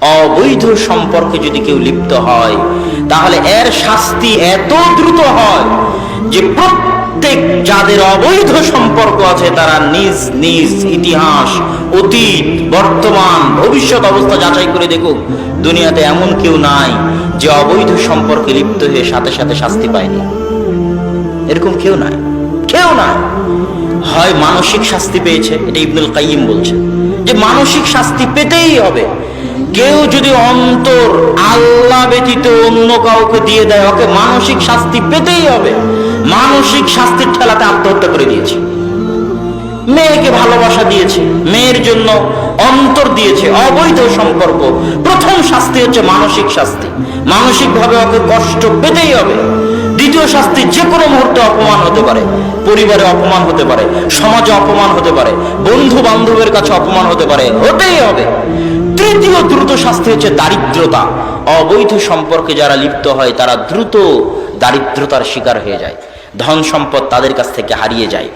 অবৈধ সম্পর্কে যদি কেউ লিপ্ত হয়, তাহলে এর শাস্তি এত দ্রুত হয় যে প্রত্যেক যাদের অবৈধ সম্পর্ক আছে, তারা নিজ নিজ ইতিহাস, অতীত, বর্তমান, ভবিষ্যৎ অবস্থা যাচাই করে দেখুক, দুনিয়াতে এমন কেউ নাই যে অবৈধ সম্পর্কে লিপ্ত হয়ে সাথে সাথে শাস্তি পায়নি। এরকম কেউ নাই। কেউ নাই। হয় মানসিক শাস্তি পেয়েছে, এটা ইবনুল কাইয়িম বলছে। যে মানসিক শাস্তি পেতেই হবে। কেউ যদি অন্তর আল্লাহ ব্যতীত অন্য কাউকে দিয়ে দেয়, ওকে মানসিক শাস্তি পেতেই হবে। মানসিক শাস্তির ঠেলাতে আত্মহত্যা করে দিয়েছে। মেয়েকে ভালোবাসা দিয়েছে, মেয়ের জন্য অন্তর দিয়েছে, অবৈধ সম্পর্ক। প্রথম শাস্তি হচ্ছে মানসিক শাস্তি। মানসিকভাবে ওকে কষ্ট পেতেই হবে। দ্বিতীয় শাস্তি যে কোনো মুহূর্তে অপমান হতে পারে। পরিবারে অপমান হতে পারে, সমাজে অপমান হতে পারে বন্ধু বান্ধবের কাছে অপমান হতে পারে, হতেই হবে। শাস্তি হচ্ছে দারিদ্রতা। অবৈধ সম্পর্কে যারা লিপ্ত হয়, তারা দ্রুত দারিদ্রতার শিকার হয়ে যায়। ধন সম্পদ তাদের কাছ থেকে হারিয়ে যায়।